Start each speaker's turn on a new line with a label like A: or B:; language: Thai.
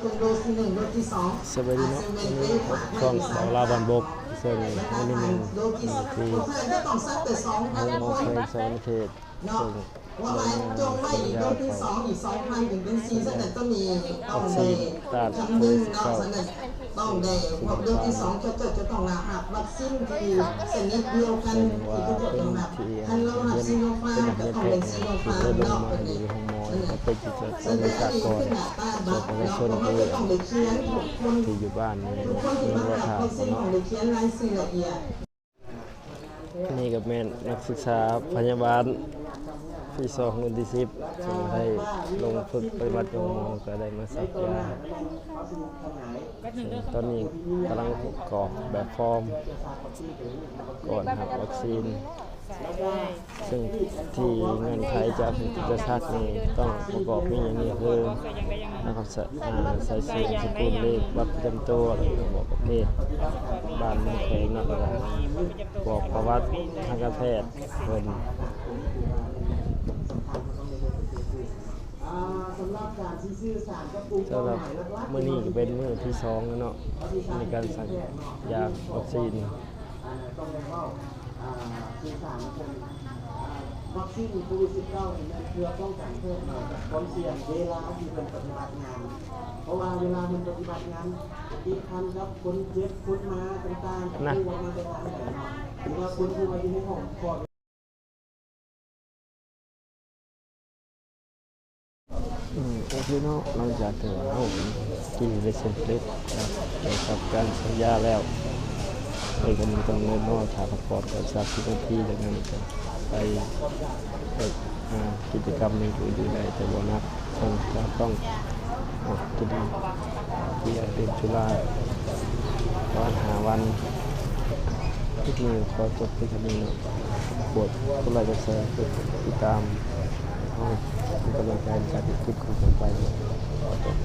A: เป็นโดสที่หนึ่งโดสที่สอง
B: สวัสดีเนาะวันนี้พบช่องสาลาบันบกซึ่งวันนี้มัน
A: โดสที่สอง
B: ที่
A: เพื่อนก็ต้องซักแต่สองพัน
B: โรง
A: คน
B: เพลงสอนเทศ
A: เนาะว่าหมายจงไม่อีกโดสที่สองอีกสองพันถึงเป็นซีซั่นนั้นก็มีต้องเดย์คำนึงเนาะสนั่นต้องเดย์พอโดสที่สองจะจะจะต้องรหัสวัคซีนที่ชนิดเดียวกันที่ทุกคน
B: เป็น
A: ต้องรับ
B: ที่
A: ท่านเรารับ
B: เป็น
A: ซีโนฟาร์ม
B: นัก
A: ก็
B: เรียน
A: ต้องเป็นซีโนฟาร์
B: เค
A: มเนาะ
B: มาอยู่ห้องหมเป็นจิตใจประชากรส่วนประชาชนที่
A: ต้องเขียนทุกคน
B: ที่อยู่บ้านนี้
A: ทุกคนที่
B: มาว่า
A: หา
B: ถาม
A: ข้อสิ่ง
B: เรี
A: ยนรายสี่ละเอียด
B: นี่กับแม่นนักศึกษาพยาบาล ที่สองรุ่นที่สิบซึ่งได้ลงฝึกปฏิบัติกับหมก็ได้มาสักยาซึ่งตอนนี้กำลังกรอกแบบฟอร์ม ก่อนรับวัคซีน ซึ่งที่เงินไทยจะจะชักนี่ต้องประกอบมีอย่างนี้คือนะครับใส่อ่าใส่ชื่อสกุลเลขบัตรประจำตัวบอกประเภทบ้านเมืองแขงนาะแล้วก็บอกประวัติทางการแพทย์เพิ่น
A: สำหรับการที่สื่อสารกับกลุ่ม
B: สำหรับมื้อนี้ก็เป็นมื้อที่สองแล้วเนาะในการสั่งยาวัคซีน
A: ต้องเรียกว่าอ่าสื่อสารกับคนวัคซีนโควิด19เนี่ยเพื่อป้องกันเพิ่มความเสี่ยงเวลาที่เป็นปฏิบัติงาน เพราะว่าเวลามันปฏิบัติงานอีกคันครับคนเจ็บคนมาต่างๆ
B: นะ
A: ที่ว่ามาจากทางไหนเนาะหรือว่าคนที่มาอยู่ในห้องคลอด
B: โอเคเนาะหลังจากที่เรากินได้เสร็จเรียบครับับการสัญญาแล้วไปกันหนึ่งต้องเงินอกถายพาสปอร์ตกับสามสิบนาทีจากนั้นก็ไปไปกิจกรรมหนึ่งอื่นๆได้แต่ว่านักต้องต้องออกตุดีที่เรียนจุฬาวันหาวันทุกมือขอจบที่คำนี้เนาะบทคนไรจะแชร์ติดตาม ให้เป็นกำลังใจในการติดคลิปของผมไปขอจบ